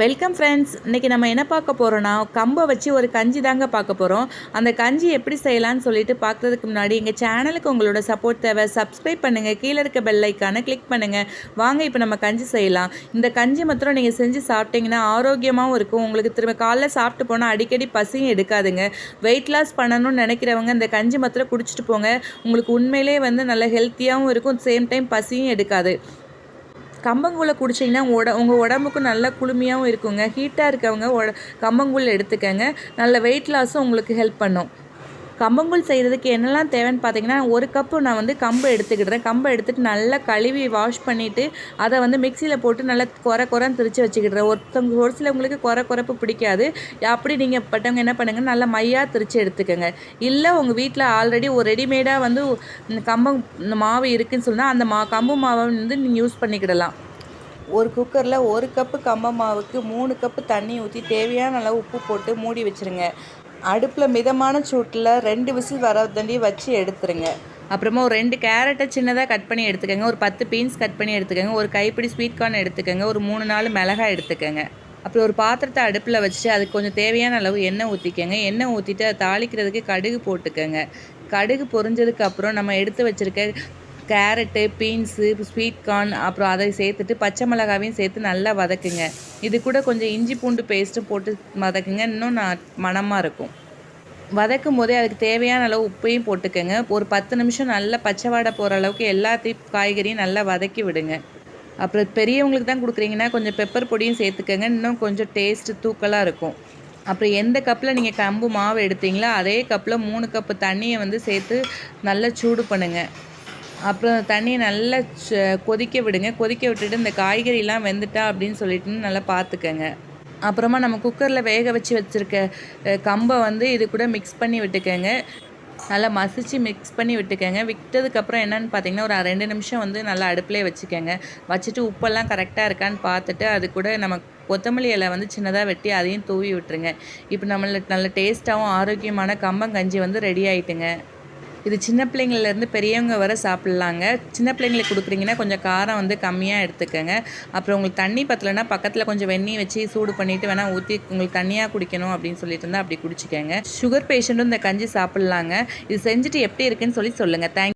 Welcome friends இன்றைக்கி நம்ம என்ன பார்க்க போகிறோன்னா கம்பை வச்சு ஒரு கஞ்சி தாங்க பார்க்க போகிறோம் அந்த கஞ்சி எப்படி செய்யலாம்னு சொல்லிட்டு பார்க்குறதுக்கு முன்னாடி எங்கள் சேனலுக்கு உங்களோட சப்போர்ட் தேவை. சப்ஸ்கிரைப் பண்ணுங்கள் கீழே இருக்க பெல் கிளிக் பண்ணுங்கள் வாங்க இப்போ நம்ம கஞ்சி செய்யலாம். இந்த கஞ்சி மாத்திரம் நீங்கள் செஞ்சு சாப்பிட்டீங்கன்னா ஆரோக்கியமாகவும் இருக்கும். உங்களுக்கு திரும்ப காலைல சாப்பிட்டு போனால் அடிக்கடி பசியும் எடுக்காதுங்க. வெயிட் லாஸ் பண்ணணும்னு நினைக்கிறவங்க இந்த கஞ்சி மாத்திரம் குடிச்சிட்டு போங்க. உங்களுக்கு உண்மையிலே வந்து நல்ல ஹெல்த்தியாகவும் இருக்கும். சேம் டைம் பசியும் எடுக்காது. கம்பங்கூழை குடிச்சிங்கன்னா உட உங்கள் உடம்புக்கு நல்ல குளுமையாகவும் இருக்குங்க. ஹீட்டாக இருக்கவங்க உட கம்பங்கூழ் எடுத்துக்கங்க. நல்ல வெயிட் லாஸும் உங்களுக்கு ஹெல்ப் பண்ணும். கம்பங்கூழ் செய்கிறதுக்கு என்னெல்லாம் தேவைன்னு பார்த்தீங்கன்னா ஒரு கப்பு நான் வந்து கம்பு எடுத்துக்கிடுறேன். கம்பை எடுத்துகிட்டு நல்லா கழுவி வாஷ் பண்ணிவிட்டு அதை வந்து மிக்சியில் போட்டு நல்லா குறை குறைன்னு திரிச்சு வச்சுக்கிடுறேன். ஒருத்தவங்க ஒரு சிலவங்களுக்கு குறை குறைப்பு பிடிக்காது. அப்படி நீங்கள் பட்டவங்க என்ன பண்ணுங்கள் நல்லா மையாக திரிச்சு எடுத்துக்கோங்க. இல்லை உங்கள் வீட்டில் ஆல்ரெடி ஒரு ரெடிமேடாக வந்து கம்பம் மாவு இருக்குதுன்னு சொன்னால் அந்த மா கம்பு மாவை வந்து நீங்கள் யூஸ் பண்ணிக்கிடலாம். ஒரு குக்கரில் ஒரு கப்பு கம்ப மாவுக்கு மூணு கப்பு தண்ணி ஊற்றி தேவையான அளவு உப்பு போட்டு மூடி வச்சுருங்க. அடுப்பில் மிதமான சூட்டில் ரெண்டு விசில் வர தண்டி வச்சு எடுத்துருங்க. அப்புறமா ஒரு ரெண்டு கேரட்டை சின்னதாக கட் பண்ணி எடுத்துக்கோங்க. ஒரு பத்து பீன்ஸ் கட் பண்ணி எடுத்துக்கோங்க. ஒரு கைப்பிடி ஸ்வீட் கார்ன் எடுத்துக்கோங்க. ஒரு மூணு நாலு மிளகாய் எடுத்துக்கோங்க. அப்புறம் ஒரு பாத்திரத்தை அடுப்பில் வச்சுட்டு அதுக்கு கொஞ்சம் தேவையான அளவு எண்ணெய் ஊற்றிக்கோங்க எண்ணெய் ஊற்றிட்டு அதை தாளிக்கிறதுக்கு கடுகு போட்டுக்கோங்க. கடுகு பொரிஞ்சதுக்கு அப்புறம் நம்ம எடுத்து வச்சுருக்க கேரட்டு பீன்ஸு ஸ்வீட் கார்ன் அப்புறம் அதை சேர்த்துட்டு பச்சை மிளகாவையும் சேர்த்து நல்லா வதக்குங்க. இது கூட கொஞ்சம் இஞ்சி பூண்டு பேஸ்ட்டும் போட்டு வதக்குங்க. இன்னும் நான் மணமாக இருக்கும். வதக்கும் போதே அதுக்கு தேவையான அளவு உப்பையும் போட்டுக்கோங்க. ஒரு பத்து நிமிஷம் நல்லா பச்சை வாடை போகிற அளவுக்கு எல்லாத்தையும் காய்கறியும் நல்லா வதக்கி விடுங்க. அப்புறம் பெரியவங்களுக்கு தான் கொடுக்குறீங்கன்னா கொஞ்சம் பெப்பர் பொடியும் சேர்த்துக்கோங்க. இன்னும் கொஞ்சம் டேஸ்ட்டு தூக்கலாக இருக்கும். அப்புறம் எந்த கப்பில் நீங்கள் கம்பு மாவு எடுத்தீங்களோ அதே கப்பில் மூணு கப்பு தண்ணியை வந்து சேர்த்து நல்லா சூடு பண்ணுங்கள் அப்புறம் தண்ணியை நல்லா கொதிக்க விடுங்க. கொதிக்க விட்டுட்டு இந்த காய்கறிலாம் வெந்துட்டா அப்படின்னு சொல்லிட்டு நல்லா பார்த்துக்கங்க. அப்புறமா நம்ம குக்கரில் வேக வச்சு வச்சுருக்க கம்பை வந்து இது கூட மிக்ஸ் பண்ணி விட்டுக்கோங்க. நல்லா மசிச்சு மிக்ஸ் பண்ணி விட்டுக்கோங்க. விட்டதுக்கப்புறம் என்னென்னு பார்த்தீங்கன்னா ஒரு ரெண்டு நிமிஷம் வந்து நல்லா அடுப்புலேயே வச்சுக்கோங்க. வச்சுட்டு உப்பெல்லாம் கரெக்டாக இருக்கான்னு பார்த்துட்டு அது கூட நம்ம கொத்தமல்லி இலை வந்து சின்னதாக வெட்டி அதையும் தூவி விட்டுருங்க. இப்போ நம்மளுக்கு நல்ல டேஸ்ட்டாகவும் ஆரோக்கியமான கம்பங்கஞ்சி வந்து ரெடி ஆகிட்டுங்க இது சின்ன பிள்ளைங்கள்லேருந்து பெரியவங்க வர சாப்பிட்லாங்க. சின்ன பிள்ளைங்களுக்கு கொடுக்குறீங்கன்னா கொஞ்சம் காரம் வந்து கம்மியாக எடுத்துக்கோங்க. அப்புறம் உங்களுக்கு தண்ணி பத்தலைன்னா பக்கத்தில் கொஞ்சம் வெந்நீர் வச்சு சூடு பண்ணிவிட்டு வேணால் ஊற்றி உங்களுக்கு தண்ணியாக குடிக்கணும் அப்படின்னு சொல்லிட்டு இருந்தால் அப்படி குடிச்சிக்கோங்க. சுகர் பேஷண்ட்டும் இந்த கஞ்சி சாப்பிட்லாங்க. இது செஞ்சுட்டு எப்படி இருக்குன்னு சொல்லி சொல்லுங்கள் தேங்க்